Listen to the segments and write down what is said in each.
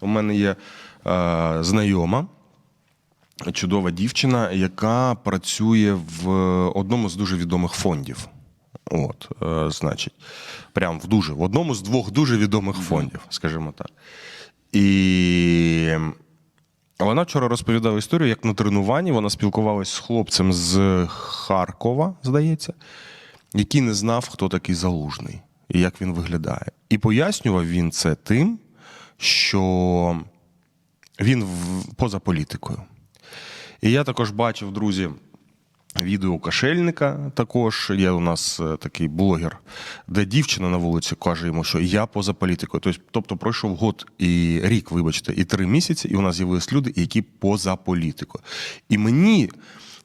У мене є е, знайома, чудова дівчина, яка працює в одному з дуже відомих фондів. От, е, значить, прям в дуже в одному з двох дуже відомих фондів, скажімо так. І вона вчора розповідала історію, як на тренуванні вона спілкувалася з хлопцем з Харкова, здається, який не знав, хто такий залужний і як він виглядає. І пояснював він це тим, що він поза політикою. І я також бачив, друзі, відео Кашельника також. Є у нас е, такий блогер, де дівчина на вулиці каже йому, що я поза політикою. Тобто, тобто пройшов год і рік, вибачте, і три місяці, і у нас з'явились люди, які поза політикою. І мені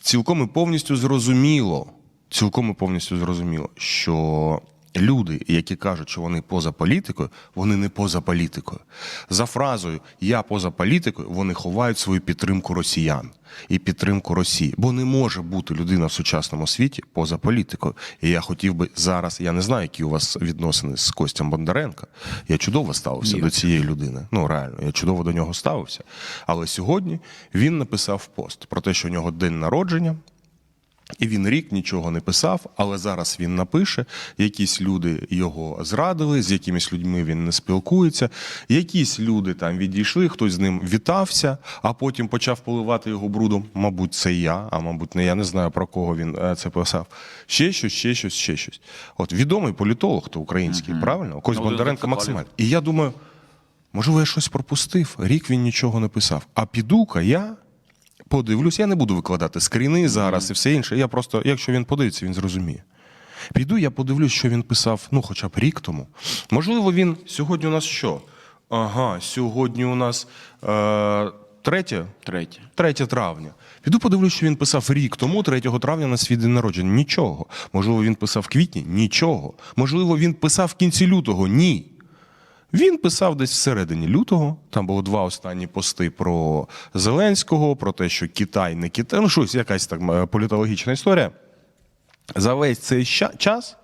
цілком і повністю зрозуміло, цілком і повністю зрозуміло, що люди, які кажуть, що вони поза політикою, вони не поза політикою. За фразою Я поза політикою вони ховають свою підтримку росіян і підтримку Росії. Бо не може бути людина в сучасному світі поза політикою. І я хотів би зараз, я не знаю, які у вас відносини з Костям Бондаренко. Я чудово ставився до цієї людини. Ну реально, я чудово до нього ставився. Але сьогодні він написав пост про те, що у нього день народження. І він рік нічого не писав, але зараз він напише. Якісь люди його зрадили, з якимись людьми він не спілкується. Якісь люди там відійшли, хтось з ним вітався, а потім почав поливати його брудом. Мабуть, це я, а мабуть, не я не знаю про кого він е, це писав. Ще щось, ще щось, ще щось. От відомий політолог, то український, правильно? Кость Ну, Бондаренко максимально. І я думаю, можливо, я щось пропустив. Рік він нічого не писав. А піду-ка я подивлюсь, я не буду викладати скріни зараз і все інше. Я просто, якщо він подивиться, він зрозуміє. Піду, я подивлюсь, що він писав, ну, хоча б рік тому. Можливо, він сьогодні у нас що? Ага, сьогодні у нас е, третє, Третє. 3 травня. Піду подивлюсь, що він писав рік тому, 3 травня на свій день народження. Нічого. Можливо, він писав в квітні? Нічого. Можливо, він писав в кінці лютого? Ні. Він писав десь всередині лютого. Там було два останні пости про Зеленського, про те, що Китай не Китай. Ну, щось, якась так е, політологічна історія. За весь цей час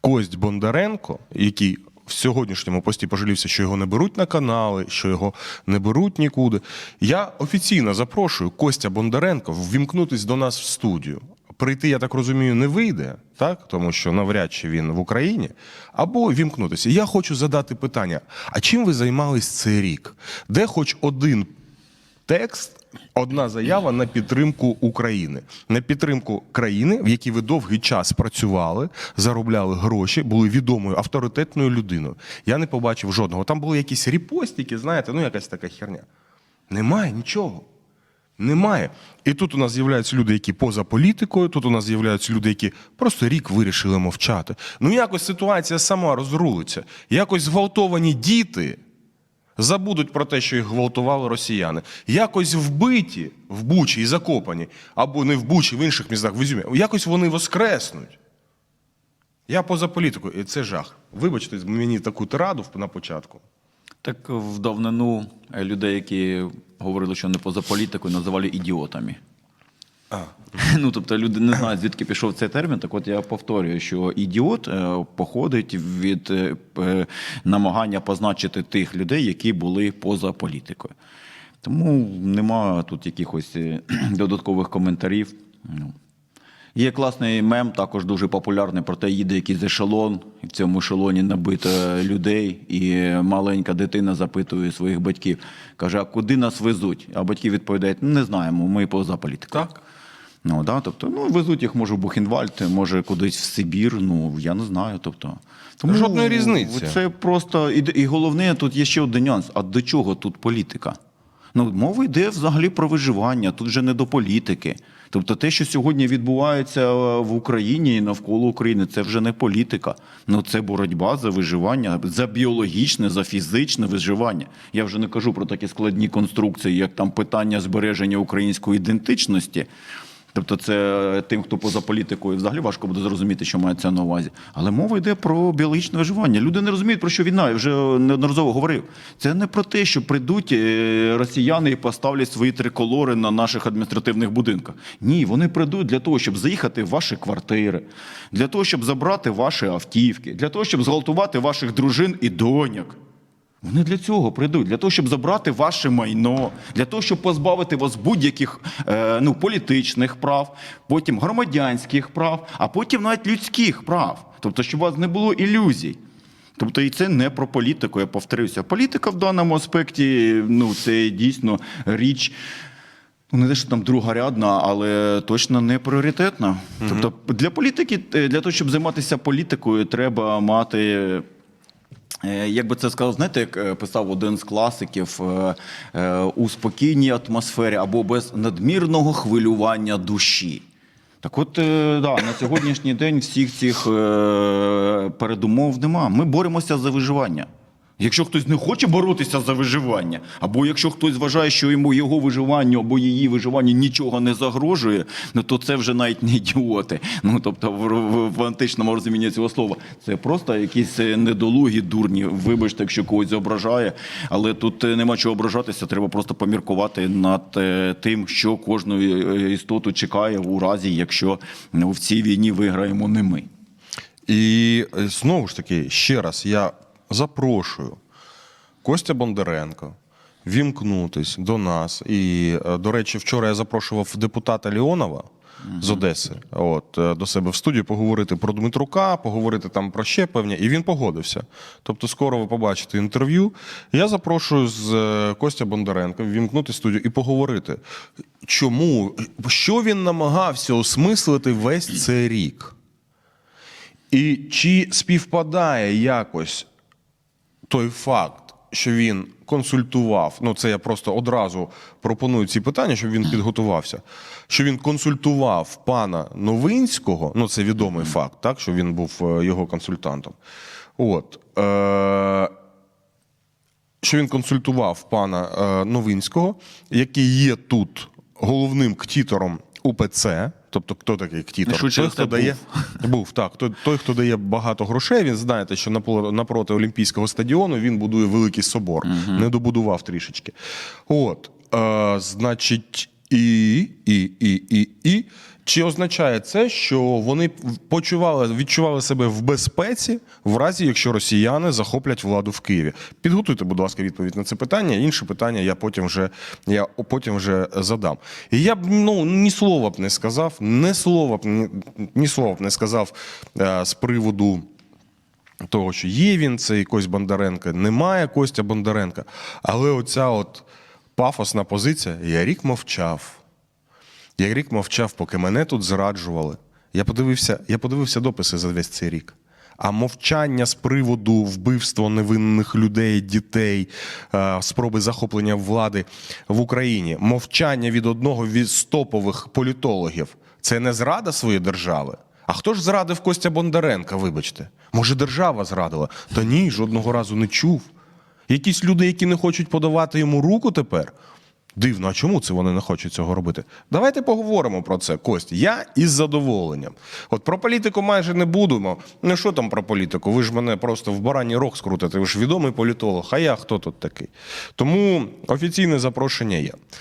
Кость Бондаренко, який в сьогоднішньому пості пожалівся, що його не беруть на канали, що його не беруть нікуди. Я офіційно запрошую Костя Бондаренко ввімкнутись до нас в студію. Прийти, я так розумію, не вийде, так? тому що навряд чи він в Україні, або вімкнутися. Я хочу задати питання: а чим ви займались цей рік? Де хоч один текст, одна заява на підтримку України, на підтримку країни, в якій ви довгий час працювали, заробляли гроші, були відомою авторитетною людиною. Я не побачив жодного. Там були якісь репостики, знаєте, ну якась така херня. Немає нічого. Немає. І тут у нас з'являються люди, які поза політикою, тут у нас з'являються люди, які просто рік вирішили мовчати. Ну якось ситуація сама розрулиться. Якось зґвалтовані діти забудуть про те, що їх гвалтували росіяни. Якось вбиті в Бучі і закопані, або не в Бучі, в інших містах, в Ізюмі. Якось вони воскреснуть. Я поза політикою, і це жах. Вибачте, мені таку тираду на початку. Так в давнину е, людей, які говорили, що не поза політикою, називали ідіотами. А. Ну, тобто люди не знають, звідки пішов цей термін. Так от я повторюю, що ідіот е, походить від е, е, намагання позначити тих людей, які були поза політикою. Тому нема тут якихось додаткових коментарів. Є класний мем, також дуже популярний, про те, їде якийсь ешелон, і в цьому ешелоні набито людей, і маленька дитина запитує своїх батьків, каже, а куди нас везуть? А батьки відповідають, ну не знаємо, ми поза політикою. Так. Ну, да, тобто, ну, везуть їх, може, в Бухенвальд, може, кудись в Сибір, ну, я не знаю. Тобто. Жодної різниці. Це просто, і, і головне, тут є ще один нюанс. А до чого тут політика? Ну, мова йде взагалі про виживання, тут вже не до політики. Тобто те, що сьогодні відбувається е, в Україні і навколо України, це вже не політика. Ну це боротьба за виживання, за біологічне, за фізичне виживання. Я вже не кажу про такі складні конструкції, як там питання збереження української ідентичності. Тобто, це тим, хто поза політикою, взагалі важко буде зрозуміти, що мається на увазі. Але мова йде про біологічне виживання. Люди не розуміють, про що війна. Я вже неодноразово говорив. Це не про те, що прийдуть е, росіяни і поставлять свої триколори на наших адміністративних будинках. Ні, вони прийдуть для того, щоб заїхати в ваші квартири, для того, щоб забрати ваші автівки, для того, щоб зґвалтувати ваших дружин і доньок. Вони для цього прийдуть, для того, щоб забрати ваше майно, для того, щоб позбавити вас будь-яких е, ну, політичних прав, потім громадянських прав, а потім навіть людських прав. Тобто, щоб у вас не було ілюзій. Тобто, і це не про політику, я повторюся. Політика в даному аспекті ну, це дійсно річ. Ну, не те, що там другорядна, але точно не пріоритетна. Тобто для політики, е, для того, щоб займатися політикою, треба мати. Е, Як би це сказав, знаєте, як е, писав один з класиків е, у спокійній атмосфері або без надмірного хвилювання душі. Так от, да, на сьогоднішній день всіх цих передумов нема. Ми боремося за виживання. Якщо хтось не хоче боротися за виживання, або якщо хтось вважає, що йому його виживанню або її виживанню нічого не загрожує, ну то це вже навіть не ідіоти. Ну тобто в, в, в античному розумінні цього слова це просто якісь е, недолугі, дурні. Вибачте, якщо когось ображає, але тут е, нема чого ображатися. Треба просто поміркувати над е, тим, що кожну істоту чекає у разі, якщо ну, в цій війні виграємо не ми. І знову ж таки, ще раз я запрошую Костя Бондаренко вімкнутись до нас. І, е, до речі, вчора я запрошував депутата Леонова. З Одеси, от е, до себе в студію поговорити про Дмитрука, поговорити там про ще певні, і він погодився. Тобто, скоро ви побачите інтерв'ю. Я запрошую з е, Костя Бондаренко вімкнути студію і поговорити, чому що він намагався осмислити весь цей рік. І чи співпадає якось той факт, що він консультував, ну це я просто одразу пропоную ці питання, щоб він підготувався. Що він консультував пана Новинського, ну це відомий факт, так, що він був е, його консультантом. От. Е- що він консультував пана е, Новинського, який є тут головним ктітором УПЦ. Тобто, хто такий ктітор? Швидше той, хто був. дає був так. Той, той, хто дає багато грошей. Він знаєте, що напроти Олімпійського стадіону він будує великий собор, не добудував трішечки. От, е, значить, і, і, і, і, і. Чи означає це, що вони почували, відчували себе в безпеці в разі, якщо росіяни захоплять владу в Києві? Підготуйте, будь ласка, відповідь на це питання. Інше питання я потім вже, я потім вже задам. І я б ну, ні слова б не сказав, ні слова б, ні, ні слова б не сказав е, з приводу того, що є він, це якось Бондаренка, немає Костя Бондаренка. Але оця от пафосна позиція, я рік мовчав. Я рік мовчав, поки мене тут зраджували. Я подивився, я подивився дописи за весь цей рік. А мовчання з приводу вбивства невинних людей, дітей, е, спроби захоплення влади в Україні, мовчання від одного від стопових політологів це не зрада своєї держави. А хто ж зрадив Костя Бондаренка, вибачте? Може, держава зрадила? Та ні, жодного разу не чув. Якісь люди, які не хочуть подавати йому руку тепер. Дивно, а чому це вони не хочуть цього робити? Давайте поговоримо про це, Кость. Я із задоволенням. От про політику майже не будемо. Ну що там про політику? Ви ж мене просто в барані рог скрутите. Ви ж відомий політолог. А я хто тут такий? Тому офіційне запрошення є.